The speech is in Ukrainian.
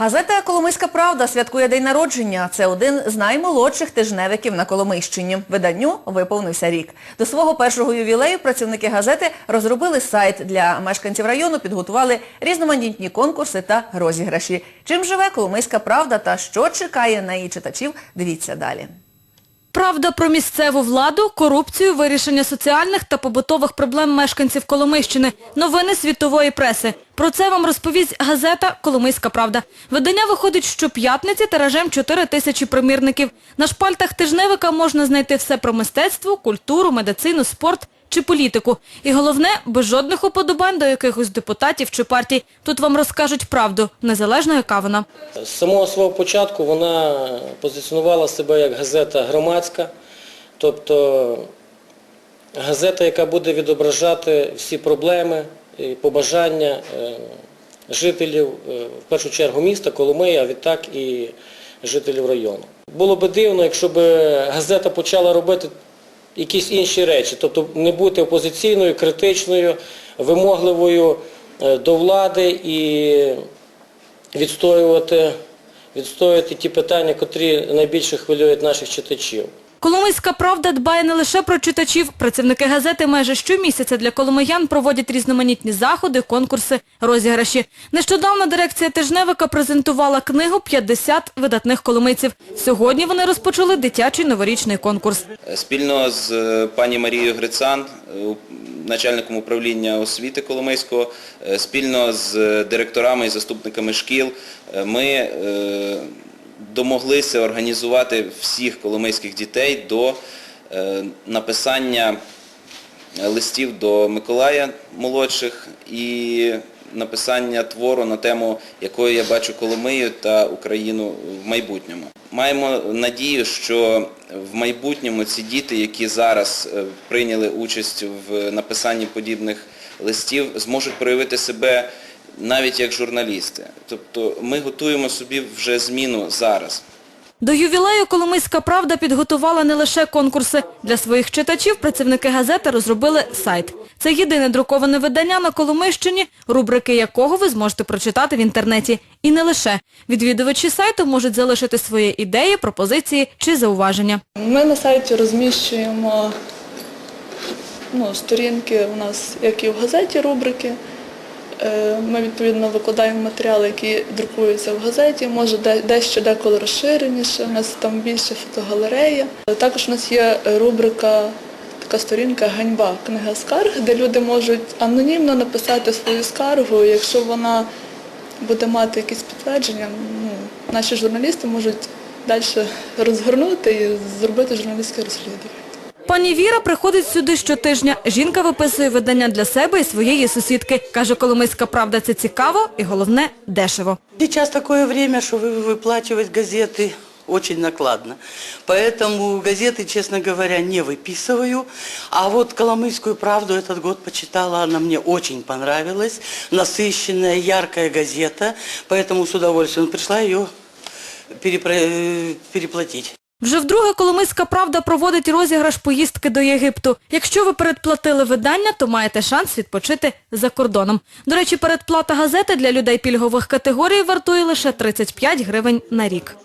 Газета Коломийська правда святкує день народження. Це один з наймолодших тижневиків на Коломийщині. Виданню виповнився рік. До свого першого ювілею працівники газети розробили сайт для мешканців району, підготували різноманітні конкурси та розіграші. Чим живе Коломийська правда та що чекає на її читачів, дивіться далі. Правда про місцеву владу, корупцію, вирішення соціальних та побутових проблем мешканців Коломийщини, новини світової преси. Про це вам розповість газета «Коломийська правда». Видання виходить щоп'ятниці тиражем 4 тисячі примірників. На шпальтах тижневика можна знайти все про мистецтво, культуру, медицину, спорт чи політику. І головне, без жодних уподобань до якихось депутатів чи партій. Тут вам розкажуть правду, незалежно яка вона. З самого свого початку вона позиціонувала себе як газета громадська, тобто газета, яка буде відображати всі проблеми і побажання е, жителів, е, в першу чергу міста Коломиї, а відтак і жителів району. Було би дивно, якщо б газета почала робити якісь інші речі, тобто не бути опозиційною, критичною, вимогливою е, до влади і відстоювати, відстоювати ті питання, котрі найбільше хвилюють наших читачів. Коломийська правда дбає не лише про читачів. Працівники газети майже щомісяця для коломиян проводять різноманітні заходи, конкурси, розіграші. Нещодавно дирекція тижневика презентувала книгу «50 видатних коломийців. Сьогодні вони розпочали дитячий новорічний конкурс. Спільно з е, пані Марією Грицан, е, начальником управління освіти Коломийського, е, спільно з директорами і заступниками шкіл, ми домоглися організувати всіх коломийських дітей до е, написання листів до Миколая молодших і написання твору на тему, якою я бачу Коломию та Україну в майбутньому. Маємо надію, що в майбутньому ці діти, які зараз е, прийняли участь в написанні подібних листів, зможуть проявити себе навіть як журналісти. Тобто ми готуємо собі вже зміну зараз. До ювілею «Коломийська правда» підготувала не лише конкурси. Для своїх читачів працівники газети розробили сайт. Це єдине друковане видання на Коломийщині, рубрики якого ви зможете прочитати в інтернеті. І не лише. Відвідувачі сайту можуть залишити свої ідеї, пропозиції чи зауваження. Ми на сайті розміщуємо ну, сторінки у нас, як і в газеті, рубрики. Е, Ми відповідно викладаємо матеріали, які друкуються в газеті, може дещо деколи розширеніше, у нас там більше фотогалерея. Також у нас є рубрика, така сторінка Ганьба, книга скарг, де люди можуть анонімно написати свою скаргу, якщо вона буде мати якісь підтвердження, ну, наші журналісти можуть далі розгорнути і зробити журналістське розслідування. Пані Віра приходить сюди щотижня. Жінка виписує видання для себе і своєї сусідки. Каже, Коломийська правда це цікаво і головне дешево. Сейчас такое время, что вы- выплачивать газеты очень накладно. Поэтому газеты, честно говоря, не выписываю. А вот «Коломыйскую правду» этот год почитала, она мне очень понравилась. Насыщенная, яркая газета, поэтому с удовольствием пришла ее перепро- э, переплатить. Вже вдруге Коломийська правда проводить розіграш поїздки до Єгипту. Якщо ви передплатили видання, то маєте шанс відпочити за кордоном. До речі, передплата газети для людей пільгових категорій вартує лише 35 гривень на рік.